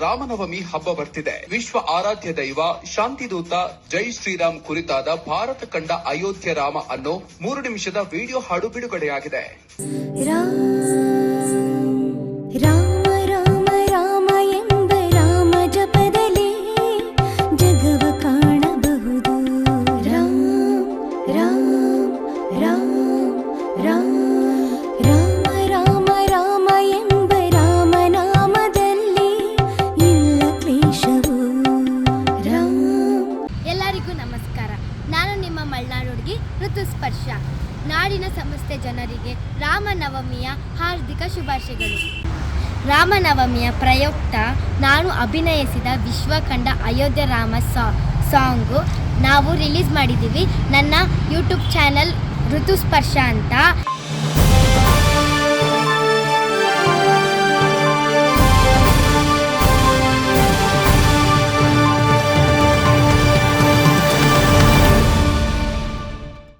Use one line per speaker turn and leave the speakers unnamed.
ರಾಮನವಮಿ ಹಬ್ಬ ಬರ್ತಿದೆ. ವಿಶ್ವ ಆರಾಧ್ಯ ದೈವ ಶಾಂತಿದೂತ ಜೈ ಶ್ರೀರಾಮ್ ಕುರಿತಾದ ಭಾರತ ಕಂಡ ಅಯೋಧ್ಯೆ ರಾಮ ಅನ್ನೋ ಮೂರು ನಿಮಿಷದ ವಿಡಿಯೋ ಹಾಡು ಬಿಡುಗಡೆಯಾಗಿದೆ
ನಮಸ್ಕಾರ. ನಾನು ನಿಮ್ಮ ಮಲ್ನಾಡು ಹುಡುಗಿ ಋತುಸ್ಪರ್ಶ. ನಾಡಿನ ಸಮಸ್ತ ಜನರಿಗೆ ರಾಮನವಮಿಯ ಹಾರ್ದಿಕ ಶುಭಾಶಯಗಳು. ರಾಮನವಮಿಯ ಪ್ರಯುಕ್ತ ನಾನು ಅಭಿನಯಿಸಿದ ವಿಶ್ವ ಕಂಡ ಅಯೋಧ್ಯ ರಾಮ ಸಾ, ಸಾಂಗು ನಾವು ರಿಲೀಸ್ ಮಾಡಿದ್ದೀವಿ. ನನ್ನ ಯೂಟ್ಯೂಬ್ ಚಾನಲ್ ಋತುಸ್ಪರ್ಶ ಅಂತ.